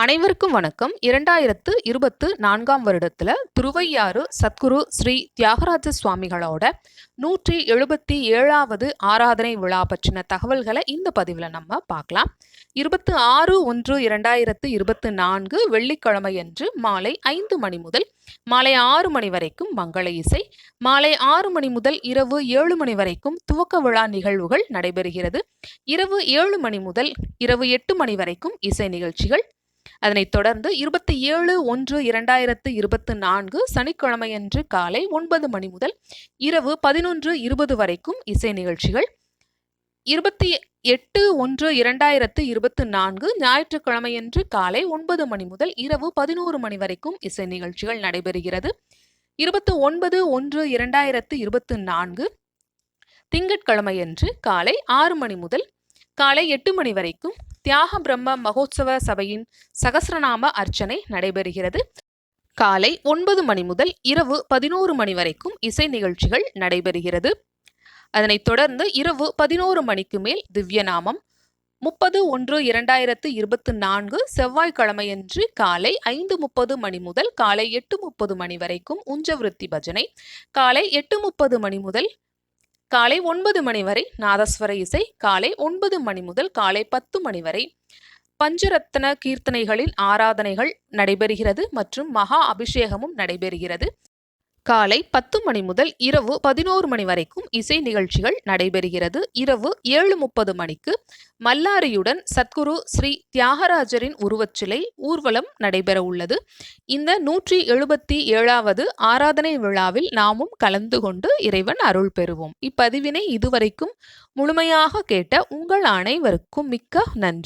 அனைவருக்கும் வணக்கம். இரண்டாயிரத்து இருபத்து நான்காம் வருடத்தில் திருவையாறு சத்குரு ஸ்ரீ தியாகராஜ சுவாமிகளோட நூற்றி எழுபத்தி ஏழாவது ஆராதனை விழா பற்றின தகவல்களை இந்த பதிவில் நம்ம பார்க்கலாம். இருபத்து ஆறு ஒன்று இரண்டாயிரத்து இருபத்து நான்கு வெள்ளிக்கிழமையன்று மாலை ஐந்து மணி முதல் மாலை ஆறு மணி வரைக்கும் மங்கள இசை மாலை ஆறு மணி முதல் இரவு ஏழு மணி வரைக்கும் துவக்க விழா நிகழ்வுகள் நடைபெறுகிறது. இரவு ஏழு மணி முதல் இரவு எட்டு மணி வரைக்கும் இசை நிகழ்ச்சிகள் அதனைத் தொடர்ந்து இருபத்தி ஏழு ஒன்று இரண்டாயிரத்து இருபத்து நான்கு சனிக்கிழமையன்று காலை ஒன்பது மணி முதல் இரவு பதினொன்று இருபது வரைக்கும் இசை நிகழ்ச்சிகள். இருபத்தி எட்டு ஒன்று இரண்டாயிரத்து இருபத்து நான்கு ஞாயிற்றுக்கிழமையன்று காலை ஒன்பது மணி முதல் இரவு பதினோரு மணி வரைக்கும் இசை நிகழ்ச்சிகள் நடைபெறுகிறது. இருபத்து ஒன்பது ஒன்று இரண்டாயிரத்து இருபத்து நான்கு திங்கட்கிழமையன்று காலை ஆறு மணி முதல் காலை எட்டு மணி வரைக்கும் தியாக பிரம்ம மகோத்சவ சபையின் சகசிரநாம அர்ச்சனை நடைபெறுகிறது. காலை ஒன்பது மணி முதல் இரவு பதினோரு மணி வரைக்கும் இசை நிகழ்ச்சிகள் நடைபெறுகிறது. அதனைத் தொடர்ந்து இரவு பதினோரு மணிக்கு மேல் திவ்யநாமம் முப்பது ஒன்று இரண்டாயிரத்து இருபத்து நான்கு செவ்வாய்க்கிழமையன்று காலை ஐந்து முப்பது மணி முதல் காலை எட்டு முப்பது மணி வரைக்கும் உஞ்சவிருத்தி பஜனை காலை எட்டு முப்பது மணி முதல் காலை ஒன்பது மணி வரை நாதஸ்வர இசை காலை ஒன்பது மணி முதல் காலை பத்து மணி வரை பஞ்சரத்ன கீர்த்தனைகளில் ஆராதனைகள் நடைபெறுகிறது மற்றும் மகா அபிஷேகமும் நடைபெறுகிறது. காலை பத்து மணி முதல் இரவு பதினோரு மணி வரைக்கும் இசை நிகழ்ச்சிகள் நடைபெறுகிறது. இரவு ஏழு முப்பது மணிக்கு மல்லாரியுடன் சத்குரு ஸ்ரீ தியாகராஜரின் உருவச்சிலை ஊர்வலம் நடைபெற உள்ளது. இந்த நூற்றி எழுபத்தி ஏழாவது ஆராதனை விழாவில் நாமும் கலந்து கொண்டு இறைவன் அருள் பெறுவோம். இப்பதிவினை இதுவரைக்கும் முழுமையாக கேட்ட உங்கள் அனைவருக்கும் மிக்க நன்றி.